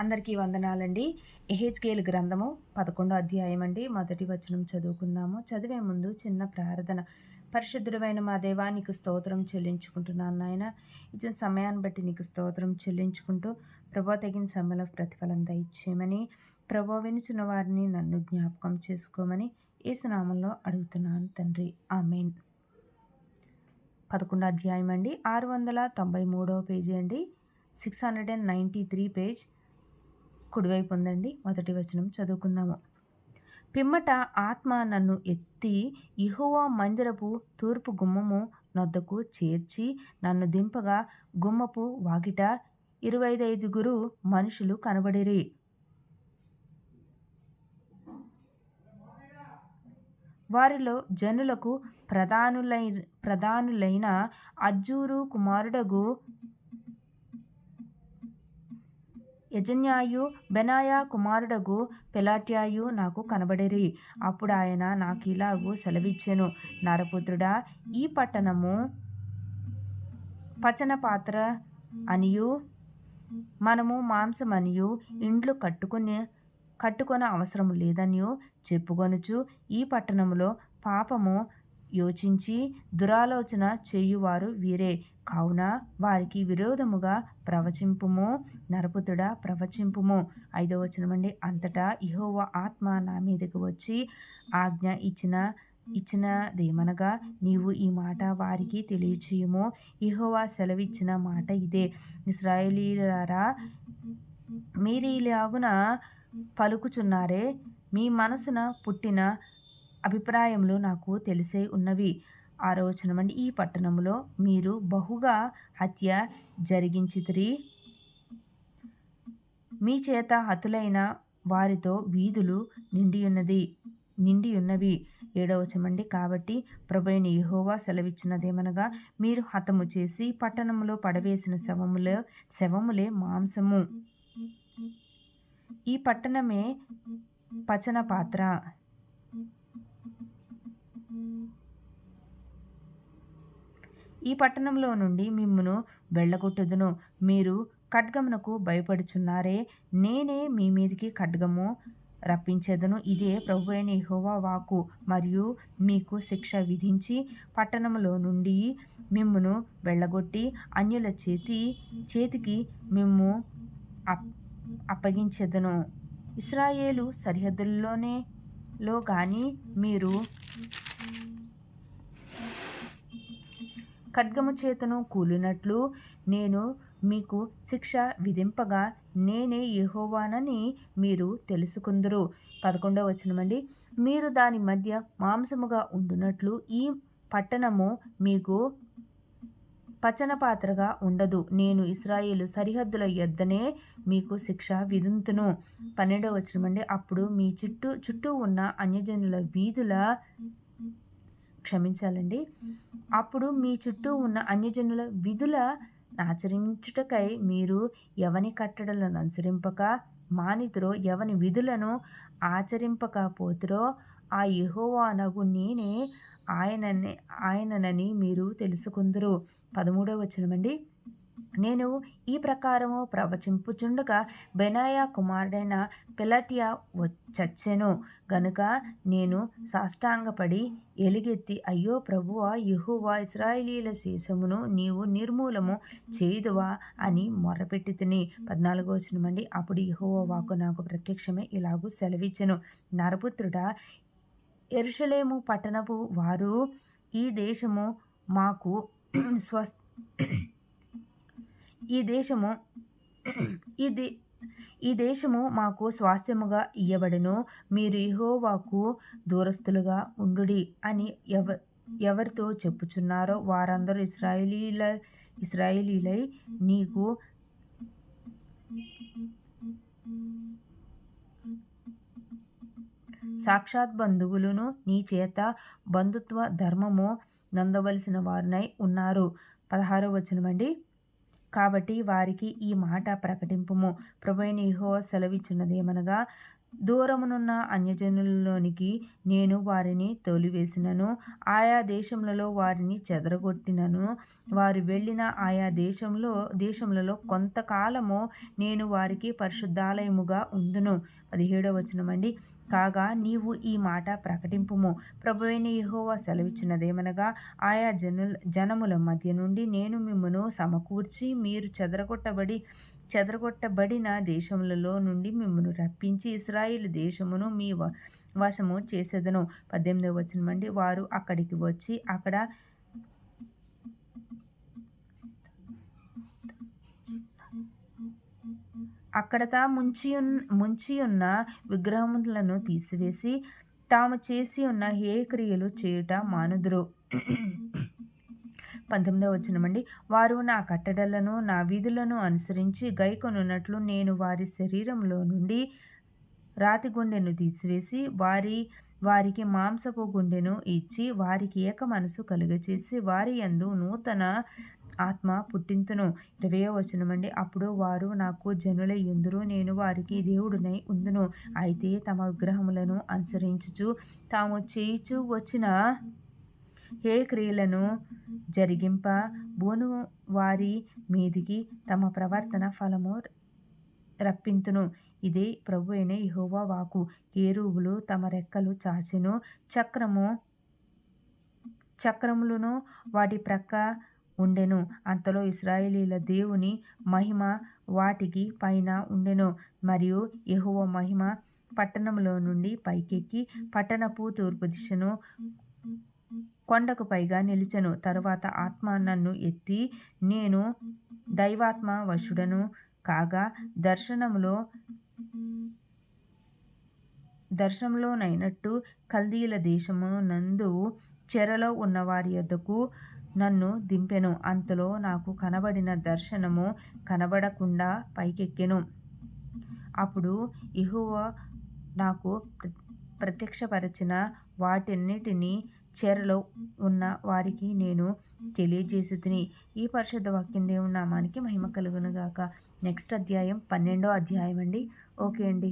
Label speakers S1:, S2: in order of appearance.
S1: అందరికీ వందనాలండి. ఎహెచ్కేల్ గ్రంథము పదకొండో అధ్యాయం అండి. మొదటి వచనం చదువుకుందాము. చదివే ముందు చిన్న ప్రార్థన. పరిశుద్ధుడమైన మా దేవా నీకు స్తోత్రం చెల్లించుకుంటున్నాను నాయన. ఇచ్చిన సమయాన్ని బట్టి నీకు స్తోత్రం చెల్లించుకుంటూ ప్రభా తగిన సమయంలో ప్రతిఫలం దయచేయమని ప్రభా వినిచిన వారిని నన్ను జ్ఞాపకం చేసుకోమని ఏసునామంలో అడుగుతున్నాను తండ్రి. ఆమెన్. పదకొండో అధ్యాయం అండి. ఆరు వందల తొంభై మూడవ పేజీ అండి. Six hundred and ninety three page. కుడివైపు ఉందండి మొదటి వచనం చదువుకుందాము. పిమ్మట ఆత్మ నన్ను ఎత్తి ఇహోవా మందిరపు తూర్పు గుమ్మము నొద్దకు చేర్చి నన్ను దింపగా గుమ్మపు వాకిట ఇరవై ఐదుగురు మనుషులు కనబడిరి. వారిలో జనులకు ప్రధానులై ప్రధానులైన అజ్జూరు కుమారుడగు యజన్యాయు బెనాయా కుమారుడగు పెలాట్యాయు నాకు కనబడిరి. అప్పుడు ఆయన నాకు ఇలాగూ సెలవిచ్చెను. నరపుత్రుడా ఈ పట్టణము పచన పాత్ర అనియు మనము మాంసమనియు ఇండ్లు కట్టుకుని కట్టుకొన అవసరం లేదనియు చెప్పుకొనుచు ఈ పట్టణములో పాపము యోచించి దురాలోచన చేయువారు వీరే. కావున వారికి విరోధముగా ప్రవచింపుము నరపుతుడా ప్రవచింపుము. ఐదో వచనమండి. అంతటా ఇహోవ ఆత్మ నా మీదకు వచ్చి ఆజ్ఞ ఇచ్చిన ఇచ్చినదేమనగా నీవు ఈ మాట వారికి తెలియచేయము. ఇహోవా సెలవిచ్చిన మాట ఇదే. ఇస్రాయేలీలారా మీరిలాగున పలుకుచున్నారే. మీ మనసున పుట్టిన అభిప్రాయములు నాకు తెలిసే ఉన్నవి. ఆరో అండి ఈ పట్టణంలో మీరు బహుగా హత్య జరిగించితిరి. మీ చేత హతులైన వారితో వీధులు నిండియున్నది నిండి ఉన్నవి. ఏడవచమండి కాబట్టి ప్రభైన యహోవా సెలవిచ్చినదేమనగా మీరు హతము చేసి పట్టణంలో పడవేసిన శవములే శవములే మాంసము. ఈ పట్టణమే పచన పాత్ర ఈ పట్టణంలో నుండి మిమ్మును వెళ్ళగొట్టుదును. మీరు ఖడ్గమునకు భయపడుచున్నారే. నేనే మీ మీదికి ఖడ్గము రప్పించేదను. ఇదే ప్రభు అయిన యహోవా వాకు మరియు మీకు శిక్ష విధించి పట్టణంలో నుండి మిమ్మును వెళ్ళగొట్టి అన్యుల చేతి చేతికి మిమ్ము అప్ అప్పగించేదను. ఇస్రాయేలు సరిహద్దుల్లోనే లో కానీ మీరు ఖడ్గము చేతను కూలినట్లు నేను మీకు శిక్ష విధింపగా నేనే యహోవానని మీరు తెలుసుకుందరు. పదకొండవ వచనమండి. మీరు దాని మధ్య మాంసముగా ఉండునట్లు ఈ పట్టణము మీకు పచన పాత్రగా ఉండదు. నేను ఇస్రాయేలు సరిహద్దుల యొద్దనే మీకు శిక్ష విధింతును. పన్నెండవ వచనమండి. అప్పుడు మీ చుట్టూ చుట్టూ ఉన్న అన్యజనుల వీధుల క్షమించాలండి. అప్పుడు మీ చుట్టూ ఉన్న అన్యజనుల విధుల ఆచరించుటకై మీరు ఎవని కట్టడలను అనుసరింపక మానితురో ఎవని విధులను ఆచరింపకపోతురో ఆ యహోవానగు నేనే ఆయనని ఆయననని మీరు తెలుసుకుందరు. పదమూడవ వచనమండి. నేను ఈ ప్రకారము ప్రవచింపుచుండగా బెనాయా కుమారుడైన పిలటియా చచ్చెను. గనుక నేను సాష్టాంగపడి ఎలుగెత్తి అయ్యో ప్రభువా యహువా ఇస్రాయిలీల శేషమును నీవు నిర్మూలము చేయుదువా అని మొరపెట్టి తిని. పద్నాలుగో వచనమండి అప్పుడు యహోవా వాకు నాకు ప్రత్యక్షమే ఇలాగూ సెలవిచ్చెను. నరపుత్రుడా ఎరుషలేము పట్టణపు వారు ఈ దేశము మాకు స్వస్ ఈ దేశము ఇది ఈ దేశము మాకు స్వాస్థ్యముగా ఇయ్యబడను. మీరు ఇహోవాకు దూరస్తులుగా ఉండుడి అని ఎవ ఎవరితో చెప్పుచున్నారో వారందరూ ఇస్రాయేలీల ఇస్రాయేలీలై నీకు సాక్షాత్ బంధువులను నీ చేత బంధుత్వ ధర్మము నందవలసిన వారినై ఉన్నారు. పదహారో వచనమండి. కాబట్టి వారికి ఈ మాట ప్రకటింపుము. ప్రభుైన ఇహో సెలవిచ్చినదేమనగా దూరమునున్న అన్యజనులలోనికి నేను వారిని తోలివేసినను. ఆయా దేశములలో వారిని చెదరగొట్టినను. వారు వెళ్ళిన ఆయా దేశంలో దేశములలో కొంతకాలము నేను వారికి పరిశుద్ధాలయముగా ఉందును. పదిహేడవ వచనమండి. కాగా నీవు ఈ మాట ప్రకటింపుము. ప్రభువైన యహోవా సెలవిచ్చినదేమనగా ఆయా జనుల జనముల మధ్య నుండి నేను మిమ్మను సమకూర్చి మీరు చెదరగొట్టబడి చెదరగొట్టబడిన దేశములలో నుండి మిమ్మను రప్పించి ఇస్రాయిల్ దేశమును మీ వ వశము చేసేదను. పద్దెనిమిదవ వచనం అండి వారు అక్కడికి వచ్చి అక్కడ అక్కడ తా ముంచి ముంచి ఉన్న విగ్రహములను తీసివేసి తాము చేసి ఉన్న హే క్రియలు చేయుట మానుదురు. పంతొమ్మిదవ వచనమండి. వారు నా కట్టడలను నా విధులను అనుసరించి గైకొనున్నట్లు నేను వారి శరీరంలో నుండి రాతి గుండెను తీసివేసి వారి వారికి మాంసపు గుండెను ఇచ్చి వారికి ఏక మనసు కలుగచేసి వారి యందు నూతన ఆత్మ పుట్టింతును. ఇరవయో వచనమండి. అప్పుడు వారు నాకు జనుల ఎందురు నేను వారికి దేవుడునై ఉందును. అయితే తమ విగ్రహములను అనుసరించుచు తాము చేయుచు వచ్చిన ఏ క్రియలను జరిగింప బోను వారి మీదికి తమ ప్రవర్తన ఫలము రప్పింతును. ఇదే ప్రభు అయిన యహోవా వాకు కేరువులు తమ రెక్కలు చాచెను. చక్రము చక్రములను వాటి ప్రక్క ఉండెను. అంతలో ఇస్రాయేలీల దేవుని మహిమ వాటికి పైన ఉండెను. మరియు యెహోవా మహిమ పట్టణంలో నుండి పైకెక్కి పట్టణపు తూర్పు దిశను కొండకు పైగా నిలిచెను. తరువాత ఆత్మ నన్ను ఎత్తి నేను దైవాత్మ వశుడను కాగా దర్శనంలో దర్శనంలోనైనట్టు కల్దీల దేశము నందు చెరలో ఉన్న వారి యొద్దకు నన్ను దింపెను. అంతలో నాకు కనబడిన దర్శనము కనబడకుండా పైకెక్కెను. అప్పుడు ఇహువ నాకు ప్రత్యక్షపరచిన వాటన్నిటినీ చెరలో ఉన్న వారికి నేను తెలియజేసి తిని ఈ పరిశుద్ధ వాక్యం దేవుని నామానికి మహిమ కలుగునుగాక. నెక్స్ట్ అధ్యాయం పన్నెండో అధ్యాయం అండి ఓకే అండి.